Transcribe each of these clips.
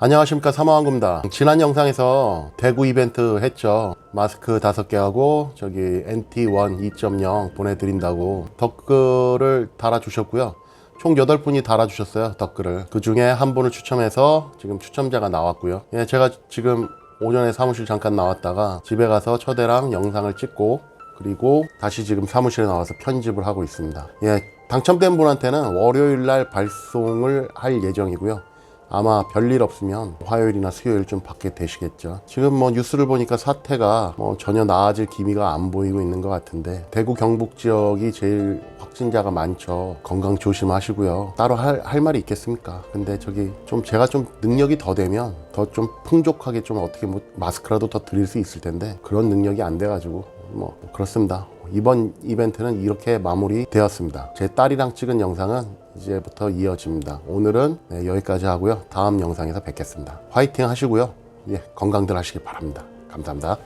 안녕하십니까 사마왕구입니다. 지난 영상에서 대구 이벤트 했죠. 마스크 5개 하고 저기 NT1 2.0 보내드린다고 댓글을 달아주셨고요. 총 8분이 달아주셨어요 댓글을. 그 중에 한 분을 추첨해서 지금 추첨자가 나왔고요. 예, 제가 지금 오전에 사무실 잠깐 나왔다가 집에 가서 처대랑 영상을 찍고 그리고 다시 지금 사무실에 나와서 편집을 하고 있습니다. 예, 당첨된 분한테는 월요일 날 발송을 할 예정이고요 아마 별일 없으면 화요일이나 수요일 좀 받게 되시겠죠. 지금 뭐 뉴스를 보니까 사태가 뭐 전혀 나아질 기미가 안 보이고 있는 것 같은데 대구 경북 지역이 제일 확진자가 많죠. 건강 조심하시고요. 따로 할, 할 말이 있겠습니까? 근데 저기 좀 제가 좀 능력이 더 되면 더 좀 풍족하게 좀 어떻게 뭐 마스크라도 더 드릴 수 있을 텐데 그런 능력이 안 돼가지고 뭐 그렇습니다. 이번 이벤트는 이렇게 마무리 되었습니다. 제 딸이랑 찍은 영상은 이제부터 이어집니다. 오늘은 네, 여기까지 하고요. 다음 영상에서 뵙겠습니다. 화이팅 하시고요. 예, 건강들 하시길 바랍니다. 감사합니다.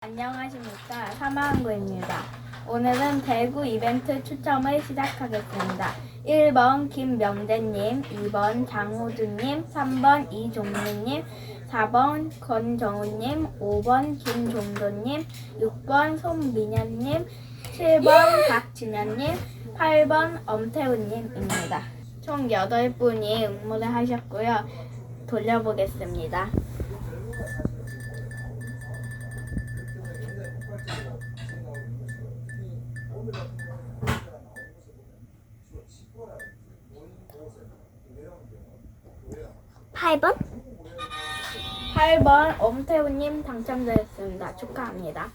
안녕하십니까 사마한구입니다. 오늘은 대구 이벤트 추첨을 시작하겠습니다. 1번 김명재님, 2번 장호준님, 3번 이종민님, 4번 권정우님, 5번 김종도님, 6번 손민현님, 7번 박진현님, 8번 엄태훈님입니다. 총 8분이 응모를 하셨고요. 돌려보겠습니다. 팔번 8번 엄태훈님 당첨되셨습니다. 축하합니다.